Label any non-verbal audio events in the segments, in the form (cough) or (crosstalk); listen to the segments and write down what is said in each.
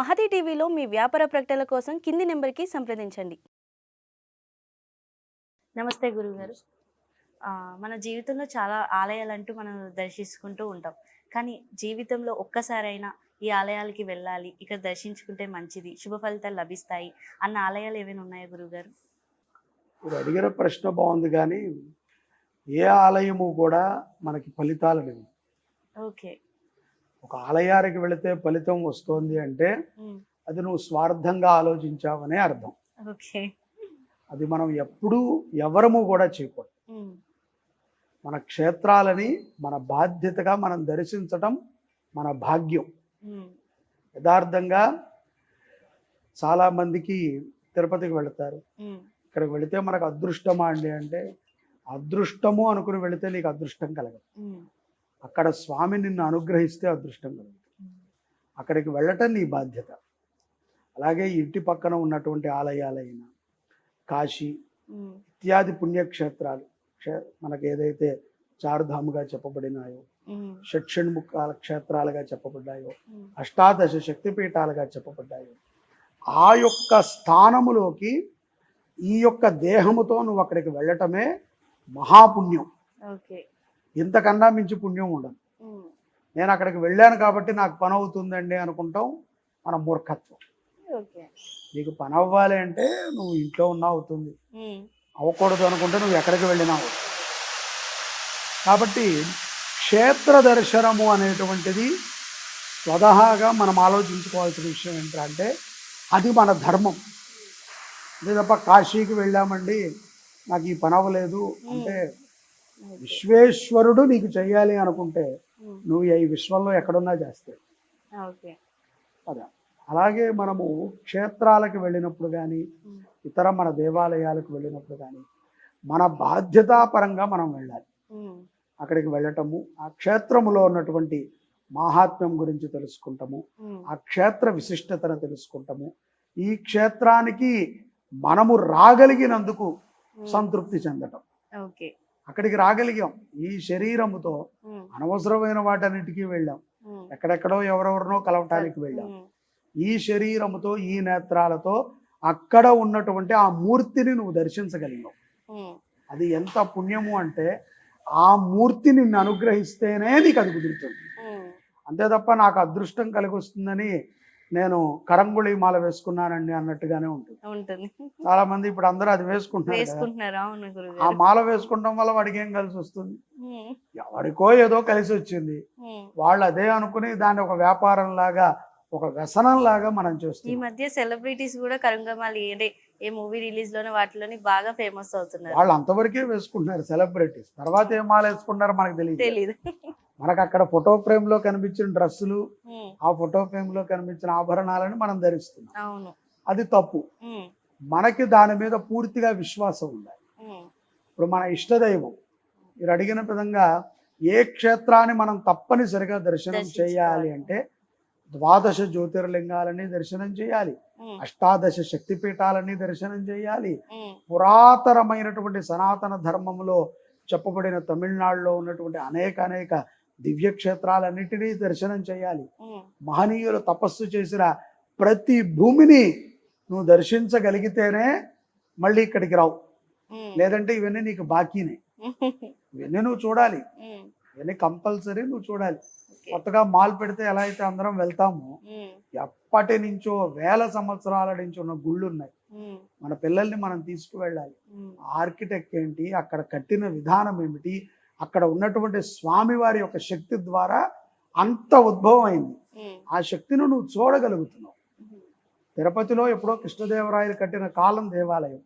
మహతి టీవీలో మీ వ్యాపార ప్రకటనల కోసం కింది నెంబర్కి సంప్రదించండి. నమస్తే గురుగారు ఆ, మన జీవితంలో చాలా ఆలయాలంటూ మనం దర్శించుకుంటూ ఉంటాం. కానీ జీవితంలో ఒక్కసారైనా ఈ ఆలయాలకి వెళ్ళాలి ఇక్కడ దర్శించుకుంటే మంచిది శుభ ఫలితాలు లభిస్తాయి అన్న ఆలయాలు ఏమైనా ఉన్నాయా గురుగారు మీరు అడిగిన ప్రశ్న బాగుంది కానీ ఏ ఆలయము కూడా మనకి ఫలితాలు లేవు. ఓకే. ఒక ఆలయానికి వెళితే ఫలితం వస్తోంది అంటే అది నువ్వు స్వార్థంగా ఆలోచించావనే అర్థం. అది మనం ఎప్పుడూ ఎవరము కూడా చేయకూడదు. మన క్షేత్రాలని మన బాధ్యతగా మనం దర్శించటం మన భాగ్యం. యథార్థంగా చాలామందికి తిరుపతికి వెళతారు. ఇక్కడికి వెళితే మనకు అదృష్టమా అండి అంటే అదృష్టము అనుకుని వెళితే నీకు అదృష్టం కలగదు. అక్కడ స్వామి నిన్ను అనుగ్రహిస్తే అదృష్టం కలుగుతుంది. అక్కడికి వెళ్ళటం నీ బాధ్యత. అలాగే ఇంటి పక్కన ఉన్నటువంటి ఆలయాలైన కాశీ ఇత్యాది పుణ్యక్షేత్రాలు క్షే- మనకి ఏదైతే చారుధాముగా చెప్పబడినాయో షట్షణ్ముఖాల క్షేత్రాలుగా చెప్పబడ్డాయో అష్టాదశ శక్తిపీఠాలుగా చెప్పబడ్డాయో ఆ యొక్క స్థానములోకి ఈ యొక్క దేహముతో నువ్వు అక్కడికి వెళ్ళటమే మహాపుణ్యం. ఓకే. ఇంతకన్నా మించి పుణ్యం ఉండదు. నేను అక్కడికి వెళ్ళాను కాబట్టి నాకు పని అవుతుందండి అనుకుంటాం. మన మూర్ఖత్వం. నీకు పని అవ్వాలి అంటే నువ్వు ఇంట్లో ఉన్నా అవుతుంది. అవ్వకూడదు అనుకుంటే నువ్వు ఎక్కడికి వెళ్ళినా కాబట్టి క్షేత్ర దర్శనము అనేటువంటిది స్వతహాగా మనం ఆలోచించుకోవాల్సిన విషయం ఏంటంటే అది మన ధర్మం. అదే తప్ప కాశీకి వెళ్ళామండి నాకు ఈ పని అవ్వలేదు అంటే. విశ్వేశ్వరుడు నీకు చెయ్యాలి అనుకుంటే నువ్వు ఈ విశ్వంలో ఎక్కడున్నా చేస్తావు. అదా. అలాగే మనము క్షేత్రాలకు వెళ్ళినప్పుడు కానీ ఇతర మన దేవాలయాలకు వెళ్ళినప్పుడు కానీ మన బాధ్యతాపరంగా మనం వెళ్ళాలి. అక్కడికి వెళ్ళటము ఆ క్షేత్రములో ఉన్నటువంటి మాహాత్మ్యం గురించి తెలుసుకుంటాము ఆ క్షేత్ర విశిష్టతను తెలుసుకుంటాము ఈ క్షేత్రానికి మనము రాగలిగినందుకు సంతృప్తి చెందటం. ఓకే. అక్కడికి రాగలిగాం. ఈ శరీరముతో అనవసరమైన వాటన్నిటికీ వెళ్ళాం. ఎక్కడెక్కడో ఎవరెవరినో కలవటానికి వెళ్ళాం. ఈ శరీరముతో ఈ నేత్రాలతో అక్కడ ఉన్నటువంటి ఆ మూర్తిని నువ్వు దర్శించగలిగావు. అది ఎంత పుణ్యము అంటే ఆ మూర్తి నిన్ను అనుగ్రహిస్తేనే నీకు అది కుదురుతుంది. అంతే తప్ప నాకు అదృష్టం కలిగి వస్తుందని నేను కరంగుళి మాల వేసుకున్నానండి అన్నట్టుగానే ఉంటుంది. ఉంటుంది. చాలా మంది ఇప్పుడు అందరూ అది వేసుకుంటున్నారు ఆ మాల వేసుకుంటాం వల్ల వాడికి ఏం కలిసి వస్తుంది? ఎవరికో ఏదో కలిసి వచ్చింది. వాళ్ళు అదే అనుకుని దాన్ని ఒక వ్యాపారం లాగా ఒక వ్యసనం లాగా మనం ఈ చేస్తున్నాం. మధ్య సెలబ్రిటీస్ కూడా కరుంగమాలి అంటే ఏ మూవీ రిలీజ్లోనే వాటిలోని బాగా ఫేమస్ అవుతున్నారు. వాళ్ళు అంతవరకే వేసుకుంటున్నారు సెలబ్రిటీస్. తర్వాత ఏం మాల వేసుకుంటారో మనకు తెలియదు తెలీదు. మనకు అక్కడ ఫోటో ఫ్రేమ్లో కనిపించిన డ్రెస్సులు ఆ ఫోటో ఫ్రేమ్లో కనిపించిన ఆభరణాలను మనం ధరిస్తున్నాం. అది తప్పు. మనకి దాని మీద పూర్తిగా విశ్వాసం ఉండాలి. ఇప్పుడు మన ఇష్టదైవం మీరు అడిగిన విధంగా ఏ క్షేత్రాన్ని మనం తప్పనిసరిగా దర్శనం. చేయాలి అంటే ద్వాదశ జ్యోతిర్లింగాలని దర్శనం చేయాలి. అష్టాదశ శక్తిపీఠాలని దర్శనం చేయాలి. పురాతనమైనటువంటి సనాతన ధర్మంలో చెప్పబడిన తమిళనాడులో ఉన్నటువంటి అనేక అనేక దివ్య క్షేత్రాలన్నిటినీ దర్శనం చేయాలి. మహనీయులు తపస్సు చేసిన ప్రతి భూమిని నువ్వు దర్శించగలిగితేనే మళ్ళీ ఇక్కడికి రావు. లేదంటే ఇవన్నీ నీకు బాకీనే. ఇవన్నీ నువ్వు చూడాలి. ఇవన్నీ కంపల్సరీ నువ్వు చూడాలి. కొత్తగా మాల్ పెడితే ఎలా అయితే అందరం వెళ్తామో ఎప్పటి నుంచో వేల సంవత్సరాల నుంచి ఉన్న గుళ్ళు ఉన్నాయి మన పిల్లల్ని మనం తీసుకువెళ్ళాలి. ఆర్కిటెక్ట్ ఏంటి? అక్కడ కట్టిన విధానం ఏమిటి? అక్కడ ఉన్నటువంటి స్వామివారి యొక్క శక్తి ద్వారా అంత ఉద్భవం అయింది ఆ శక్తిని నువ్వు చూడగలుగుతున్నావు. తిరుపతిలో ఎప్పుడో కృష్ణదేవరాయలు కట్టిన కాలం దేవాలయం.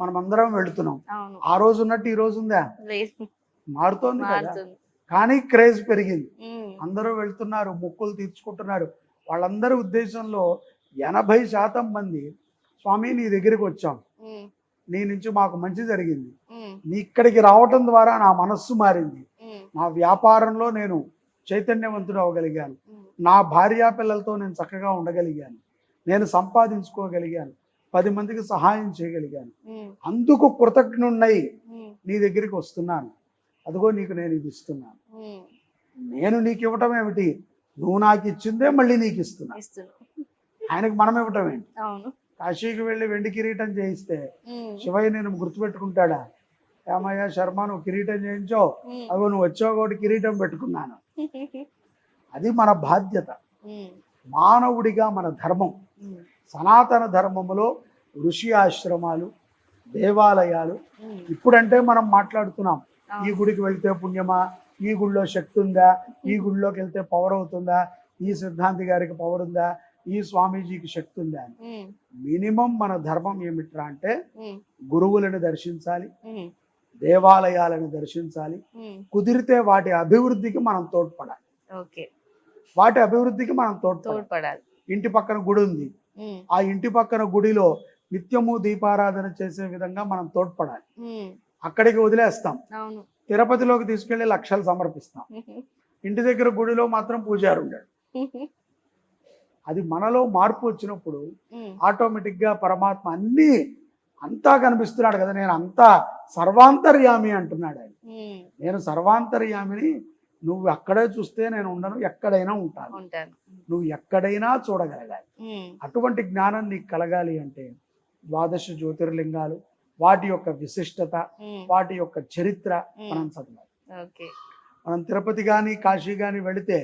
మనం అందరం వెళుతున్నాం. ఆ రోజు ఉన్నట్టు ఈ రోజు ఉందా? మారుతోంది కదా. కానీ క్రేజ్ పెరిగింది. అందరూ వెళ్తున్నారు మొక్కులు తీర్చుకుంటున్నారు. వాళ్ళందరి ఉద్దేశంలో ఎనభై శాతం మంది స్వామి నీ దగ్గరికి వచ్చాం. నీ నుంచి మాకు మంచి జరిగింది. ఇక్కడికి రావటం ద్వారా నా మనస్సు మారింది. నా వ్యాపారంలో నేను చైతన్యవంతుడు అవ్వగలిగాను. నా భార్యా పిల్లలతో నేను చక్కగా ఉండగలిగాను. నేను సంపాదించుకోగలిగాను. పది మందికి సహాయం చేయగలిగాను. అందుకు కృతజ్ఞున్నై నీ దగ్గరికి వస్తున్నాను. అదిగో నీకు నేను ఇది ఇస్తున్నాను. నేను నీకు ఇవ్వటం ఏమిటి? నువ్వు నాకు ఇచ్చిందే మళ్ళీ నీకు ఇస్తున్నా. ఆయనకు మనం ఇవ్వటం ఏంటి? కాశీకి వెళ్ళి వెండి కిరీటం చేయిస్తే శివయ్య నేను గుర్తుపెట్టుకుంటాడా? ఏమయ్యా శర్మ నువ్వు కిరీటం చేయించో. అగో నువ్వు వచ్చావు కాబట్టి కిరీటం పెట్టుకున్నాను. (laughs) అది మన బాధ్యత. మానవుడిగా మన ధర్మం. సనాతన ధర్మములో ఋషి ఆశ్రమాలు దేవాలయాలు. ఇప్పుడంటే మనం మాట్లాడుతున్నాం. ఈ. గుడికి వెళ్తే పుణ్యమా? ఈ గుడిలో శక్తి ఉందా? ఈ గుడిలోకి వెళ్తే పవర్ అవుతుందా? ఈ సిద్ధాంతి గారికి పవర్ ఉందా? ఈ స్వామీజీకి శక్తి ఉందా? అని మినిమం మన ధర్మం ఏమిట్రా అంటే గురువులను దర్శించాలి. దేవాలయాలను దర్శించాలి. కుదిరితే వాటి అభివృద్ధికి మనం తోడ్పడాలి. ఓకే. వాటి అభివృద్ధికి మనం తోడ్పడాలి. ఇంటి పక్కన గుడి ఉంది. ఆ ఇంటి పక్కన గుడిలో నిత్యము దీపారాధన చేసే విధంగా మనం తోడ్పడాలి. అక్కడికి వదిలేస్తాం. తిరుపతిలోకి తీసుకెళ్ళి లక్షలు సమర్పిస్తాం. (laughs) ఇంటి దగ్గర గుడిలో మాత్రం పూజారు ఉండాడు. (laughs) అది మనలో మార్పు వచ్చినప్పుడు ఉమ్, ఆటోమేటిక్గా పరమాత్మ అన్నీ అంతా కనిపిస్తున్నాడు కదా నేను అంతా సర్వాంతర్యామి అంటున్నాడు ఆయన. నేను సర్వాంతర్యామిని నువ్వు అక్కడే చూస్తే నేను ఉండను ఎక్కడైనా ఉంటాను. నువ్వు ఎక్కడైనా చూడగలగాలి. అటువంటి జ్ఞానం నీకు కలగాలి అంటే ద్వాదశ జ్యోతిర్లింగాలు వాటి యొక్క విశిష్టత వాటి యొక్క చరిత్ర మనం చదవాలి. మనం తిరుపతి కానీ కాశీ కానీ వెళితే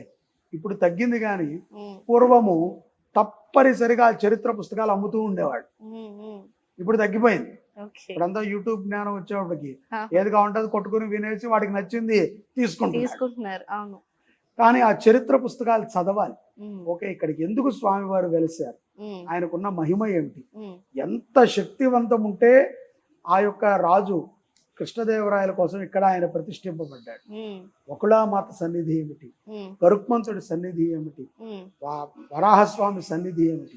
ఇప్పుడు తగ్గింది కానీ పూర్వము తప్పనిసరిగా చరిత్ర పుస్తకాలు అమ్ముతూ ఉండేవాడు ఇప్పుడు తగ్గిపోయింది. ఇప్పుడంతా యూట్యూబ్ జ్ఞానం వచ్చేవాడికి. ఏది కావాలంటే కొట్టుకుని వినేసి వాడికి నచ్చింది తీసుకుంటున్నారు. అవును. కానీ ఆ చరిత్ర పుస్తకాలు చదవాలి. ఓకే ఇక్కడికి ఎందుకు స్వామివారు వెలిసారు ఆయనకున్న మహిమ ఏమిటి? ఎంత శక్తివంతం ఉంటే ఆ యొక్క రాజు కృష్ణదేవరాయల కోసం ఇక్కడ ఆయన ప్రతిష్ఠింపబడ్డాడు. ఒకళామాత సన్నిధి ఏమిటి? ఉమ్, గరుక్మంతుడి సన్నిధి ఏమిటి? వరాహస్వామి సన్నిధి ఏమిటి?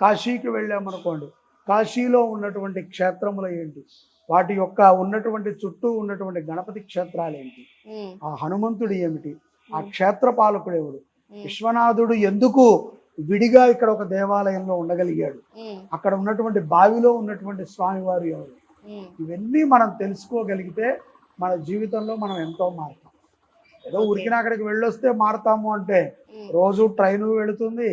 కాశీకి వెళ్ళామనుకోండి కాశీలో ఉన్నటువంటి క్షేత్రములు ఏంటి? వాటి యొక్క ఉన్నటువంటి చుట్టూ ఉన్నటువంటి గణపతి క్షేత్రాలు ఏంటి? ఆ హనుమంతుడు ఏమిటి? ఆ క్షేత్ర పాలకుడు ఎవడు? విశ్వనాథుడు ఎందుకు విడిగా ఇక్కడ ఒక దేవాలయంలో ఉండగలిగాడు? అక్కడ ఉన్నటువంటి బావిలో ఉన్నటువంటి స్వామివారు ఎవరు? ఇవన్నీ మనం తెలుసుకోగలిగితే మన జీవితంలో మనం ఎంతో మారుతాం. ఏదో ఊరికిన అక్కడికి వెళ్ళొస్తే మారుతాము అంటే రోజు ట్రైను వెళుతుంది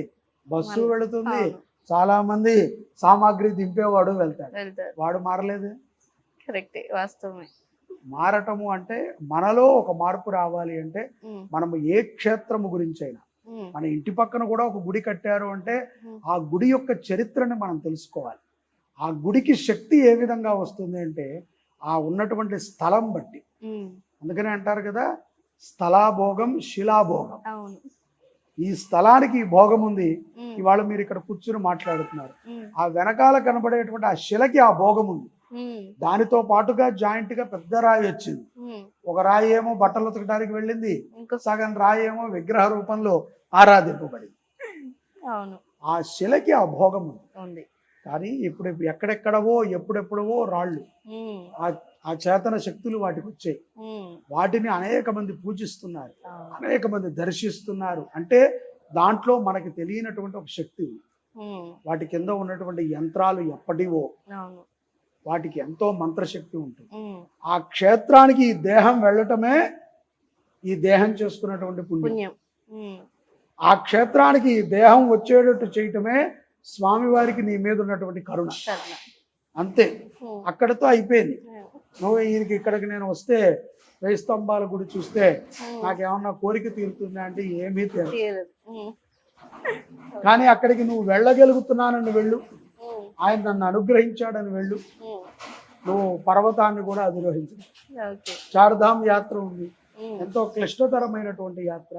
బస్సు వెళుతుంది చాలా మంది సామాగ్రి దింపేవాడు వెళ్తాడు. వాడు మారలేదు? కరెక్టే వాస్తవమే. మారటము అంటే మనలో ఒక మార్పు రావాలి అంటే మనము ఏ క్షేత్రము గురించి అయినా మన ఇంటి పక్కన కూడా ఒక గుడి కట్టారు అంటే ఆ గుడి యొక్క చరిత్రని మనం తెలుసుకోవాలి. ఆ గుడికి శక్తి ఏ విధంగా వస్తుంది అంటే ఆ ఉన్నటువంటి స్థలం బట్టి. అందుకనే అంటారు కదా స్థలాభోగం శిలాభోగం. ఈ స్థలానికి ఈ భోగం ఉంది. ఇవాళ మీరు ఇక్కడ కూర్చుని మాట్లాడుతున్నారు. ఆ వెనకాల కనబడేటువంటి ఆ శిలకి ఆ భోగం ఉంది. దానితో పాటుగా జాయింట్గా పెద్ద రాయి వచ్చింది. ఒక రాయి ఏమో బట్టలు ఉతకడానికి వెళ్ళింది. సగం రాయి ఏమో విగ్రహ రూపంలో ఆరాధింపబడింది. అవును. ఆ శిలకి ఆ భోగం ఉంది. కానీ ఇప్పుడు ఎక్కడెక్కడవో ఎప్పుడెప్పుడవో రాళ్ళు. ఆ ఆ చేతన శక్తులు వాటికి వచ్చాయి వాటిని అనేక మంది పూజిస్తున్నారు. అనేక మంది దర్శిస్తున్నారు. అంటే దాంట్లో మనకి తెలియనటువంటి ఒక శక్తి వాటి కింద ఉన్నటువంటి యంత్రాలు ఎప్పటివో వాటికి ఎంతో మంత్రశక్తి ఉంటుంది. ఆ క్షేత్రానికి ఈ దేహం వెళ్ళటమే ఈ దేహం చేసుకున్నటువంటి పుణ్యం. ఆ క్షేత్రానికి ఈ దేహం వచ్చేటట్టు చేయటమే స్వామివారికి నీ మీద ఉన్నటువంటి కరుణ. అంతే. అక్కడతో అయిపోయింది. నువ్వు ఈయనకి ఇక్కడికి నేను వస్తే వేయి స్తంభాల గుడి చూస్తే నాకేమన్నా కోరిక తీరుతుందా అంటే ఏమీ తీరదు. ఉమ్, కానీ అక్కడికి నువ్వు వెళ్ళగలుగుతున్నానని వెళ్ళు. ఆయన నన్ను అనుగ్రహించాడని వెళ్ళు. నువ్వు పర్వతాన్ని కూడా అధిరోహించు. చార్ధామ్ యాత్ర ఉంది. ఎంతో క్లిష్టతరమైనటువంటి యాత్ర.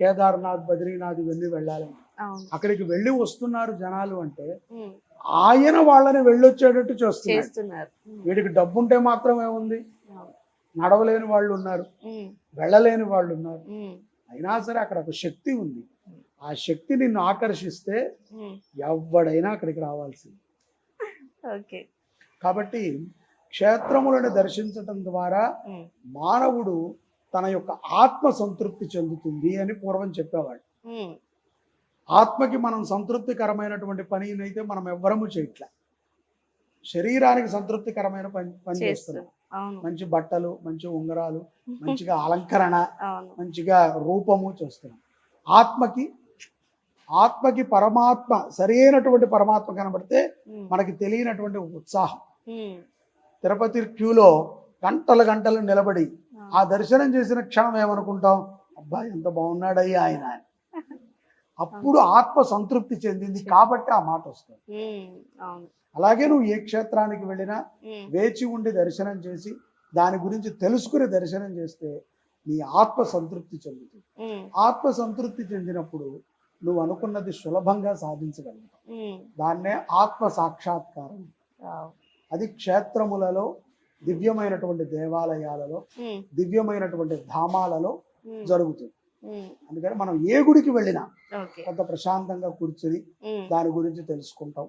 కేదార్నాథ్ బద్రీనాథ్ ఇవన్నీ వెళ్ళాలి. అవును. అక్కడికి వెళ్ళి వస్తున్నారు జనాలు అంటే ఆయన వాళ్ళని వెళ్ళొచ్చేటట్టు చేస్తున్నారు. వీడికి డబ్బు ఉంటే మాత్రం ఏముంది నడవలేని వాళ్ళు ఉన్నారు. వెళ్ళలేని వాళ్ళు ఉన్నారు. అయినా సరే అక్కడ ఒక శక్తి ఉంది. ఆ శక్తి నిన్ను ఆకర్షిస్తే ఎవడైనా అక్కడికి రావాల్సింది. ఓకే. కాబట్టి క్షేత్రములను దర్శించటం ద్వారా మానవుడు తన యొక్క ఆత్మ సంతృప్తి చెందుతుంది అని పూర్వం చెప్పేవాడు ఆత్మకి మనం సంతృప్తికరమైనటువంటి పనినైతే మనం ఎవ్వరము చేయట్లే. శరీరానికి సంతృప్తికరమైన పని పని చేస్తున్నాం. మంచి బట్టలు మంచి ఉంగరాలు (laughs) మంచిగా అలంకరణ మంచిగా రూపము చూస్తున్నాం. ఆత్మకి ఆత్మకి పరమాత్మ సరైనటువంటి పరమాత్మ కనబడితే మనకి తెలియనటువంటి ఉత్సాహం. తిరుపతి క్యూలో గంటలు గంటలు నిలబడి ఆ దర్శనం చేసిన క్షణం ఏమనుకుంటాం? అబ్బా ఎంత బాగున్నాడయ్యా ఆయన. అప్పుడు ఆత్మ సంతృప్తి చెందింది కాబట్టి ఆ మాట వస్తుంది. అలాగే నువ్వు ఏ క్షేత్రానికి వెళ్ళినా వేచి ఉండి దర్శనం చేసి దాని గురించి తెలుసుకుని దర్శనం చేస్తే నీ ఆత్మ సంతృప్తి చెందుతుంది. ఆత్మ సంతృప్తి చెందినప్పుడు నువ్వు అనుకున్నది సులభంగా సాధించగలుగుతావు. దాన్నే ఆత్మ సాక్షాత్కారం. అది క్షేత్రములలో దివ్యమైనటువంటి దేవాలయాలలో దివ్యమైనటువంటి ధామాలలో జరుగుతుంది. అందుకని మనం ఏ గుడికి వెళ్ళినా కొంత ప్రశాంతంగా కూర్చుని దాని గురించి తెలుసుకుంటాం.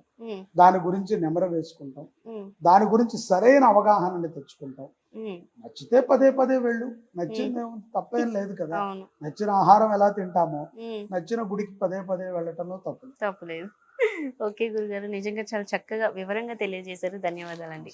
దాని గురించి నెమర వేసుకుంటాం. దాని గురించి సరైన అవగాహనని తెచ్చుకుంటాం. నచ్చితే పదే పదే వెళ్ళు. నచ్చింది తప్పేం లేదు కదా. నచ్చిన ఆహారం ఎలా తింటామో నచ్చిన గుడికి పదే పదే వెళ్ళటంలో తప్పు తప్పులేదు ఓకే గురుగారు నిజంగా చాలా చక్కగా వివరంగా తెలియజేశారు. ధన్యవాదాలండి.